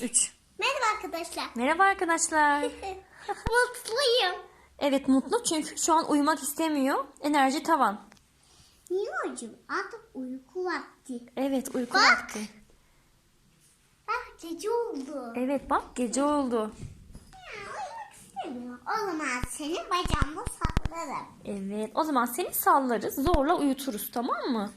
3. Merhaba arkadaşlar. Merhaba arkadaşlar. Mutluyum. Evet mutlu çünkü şu an uyumak istemiyor. Enerji tavan. Niye hocam? Artık uyku vakti. Evet uyku Bak. vakti. Bak gece oldu. Evet bak gece oldu. Ya, uyumak istemiyor. O zaman seni bacağımda sallarım. Evet o zaman seni sallarız zorla uyuturuz tamam mı?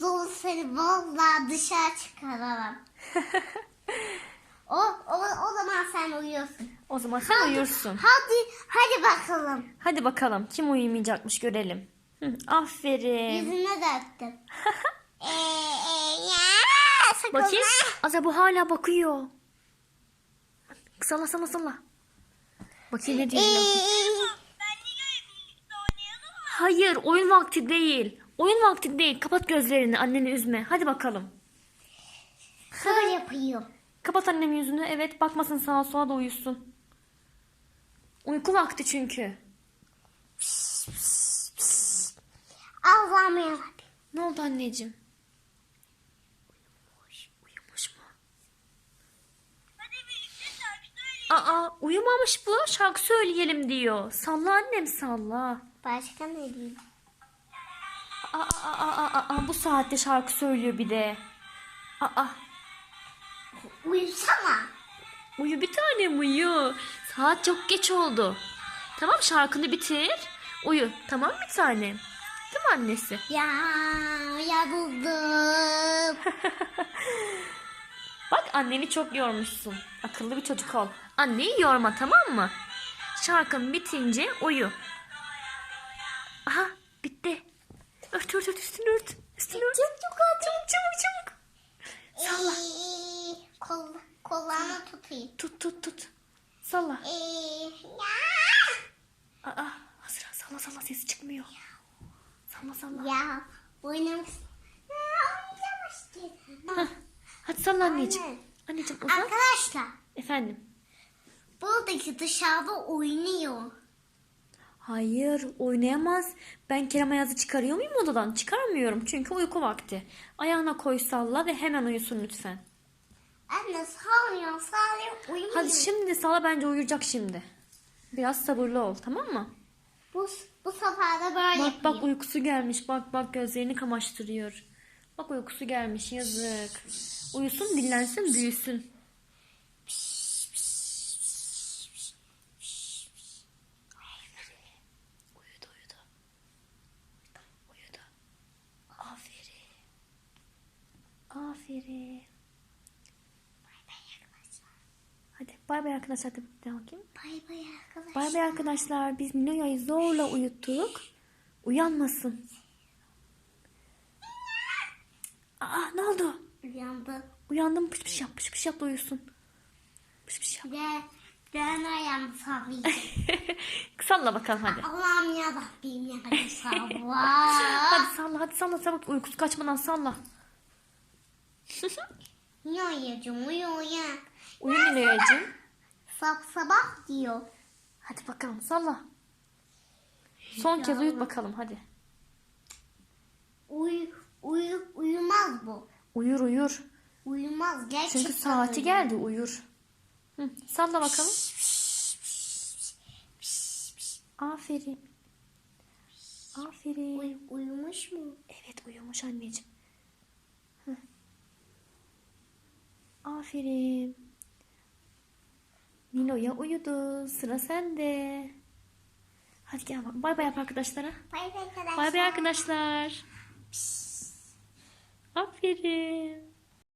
Zor seni vallahi dışarı çıkaralım. o, o, o zaman sen uyuyorsun. O zaman sen uyursun. Hadi, hadi bakalım. Hadi bakalım kim uyumayacakmış görelim. Hı, aferin. Yüzüne de öptüm. Eee, e, ya, Bakayım. Aza bu hala bakıyor. Salla salla salla. Bakayım ne diyor. Ee, Hayır oyun vakti değil. Oyun vakti değil. Kapat gözlerini anneni üzme. Hadi bakalım. Böyle yapıyor. Kapat annemin yüzünü. Evet bakmasın sağa sola da uyusun. Uyku vakti çünkü. Allah'ım yarabbim. Ne oldu anneciğim? Uyumuş, uyumuş mu? Aa uyumamış bu. Şarkı söyleyelim diyor. Salla annem salla. Başka ne diyeyim? Aa, aa, aa, aa, aa, bu saatte şarkı söylüyor bir de. Aa, Uyusana. uyu bir tanem uyu. Saat çok geç oldu. Tamam şarkını bitir. Uyu. Tamam bir tanem. Değil mi annesi? Ya yarıldım. Bak anneni çok yormuşsun. Akıllı bir çocuk ol. Anneyi yorma tamam mı? Şarkın bitince uyu. Aha bitti. Ört ört ört üstünü ört. Üstünü ört. Çok çok Çabuk çabuk çabuk. Salla. Ee, kol, kollarını tutayım. Tut tut tut. Salla. Ee, ya. Aa, hazır salla salla sesi çıkmıyor. Salla salla. Ya işte. Hah, Hadi salla anneciğim. Anne. Anneciğim uzan. Arkadaşlar Efendim. buradaki dışarıda oynuyor. Hayır oynayamaz. Ben Kerem Ayaz'ı çıkarıyor muyum odadan? Çıkarmıyorum çünkü uyku vakti. Ayağına koy salla ve hemen uyusun lütfen. Anne sağlıyor sağlıyor uyumuyor. Hadi şimdi salla bence uyuyacak şimdi. Biraz sabırlı ol tamam mı? Bu, bu sefer de böyle Bak bak uykusu gelmiş. Bak bak gözlerini kamaştırıyor. Bak uykusu gelmiş yazık. Uyusun dinlensin büyüsün. Uyudu uyudu. Uyudu. Aferin. Aferin. Hadi bay bay arkadaşlar. Hadi bir daha bakayım. Bay bay arkadaşlar. Bay bay arkadaşlar. Biz Nilo'yu zorla uyuttuk. Uyanmasın. Aa ne oldu? Uyandı. Uyandım pış pış yap pış pış yap da uyusun. Pış pış yap. De ben ayağımı sallayayım. Salla bakalım hadi. Allah'ım yarabbim ya sabah. Hadi salla hadi salla salla uykusu kaçmadan salla. Niye uyuyacağım uyu uyu. Uyu. Sab sabah diyor. Hadi bakalım salla. Son kez uyut bakalım hadi. Uyu, uyu, uyumaz bu. Uyur uyur. Uyumaz gerçekten. Çünkü saati uyumaz. geldi uyur. Hı, salla bakalım. Aferin. Aferin. Uy, uyumuş mu? Evet uyumuş anneciğim. Hı. Aferin. Nilo'ya uyudu. Sıra sende. Hadi gel bak. Bay bay yap arkadaşlara. Bay bay arkadaşlar. Bay bay arkadaşlar. Aferin.